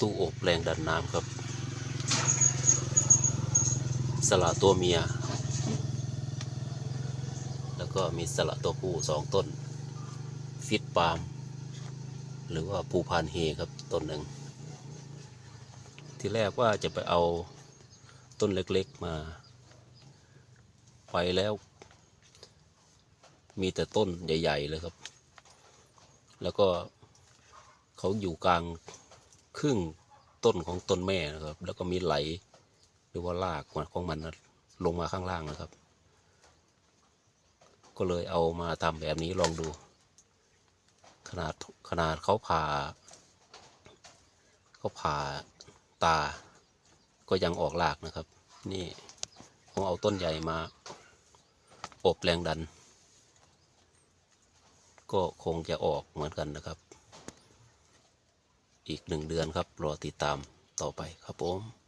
ตู้อบแรงดันน้ำครับ สละตัวเมีย แล้วก็มีสละตัวผู้สองต้น ฟิตปาล์มหรือว่าภูพานเฮครับต้นหนึ่ง ที่แรกว่าจะไปเอาต้นเล็กๆมา ไปแล้ว มีแต่ต้นใหญ่ ๆ เลยครับ แล้วก็เขาอยู่กลาง ครึ่งต้นของต้นแม่นะครับ แล้วก็มีไหลหรือว่ารากของมันลงมาข้างล่างนะครับ ก็เลยเอามาทำแบบนี้ลองดู ขนาดขนาดเขาผ่าเขาผ่าตา ก็ยังออกรากนะครับ นี่ผมเอาต้นใหญ่มาอบแรงดัน ก็คงจะออกเหมือนกันนะครับ อีกหนึ่งเดือนครับรอติดตามต่อไปครับผม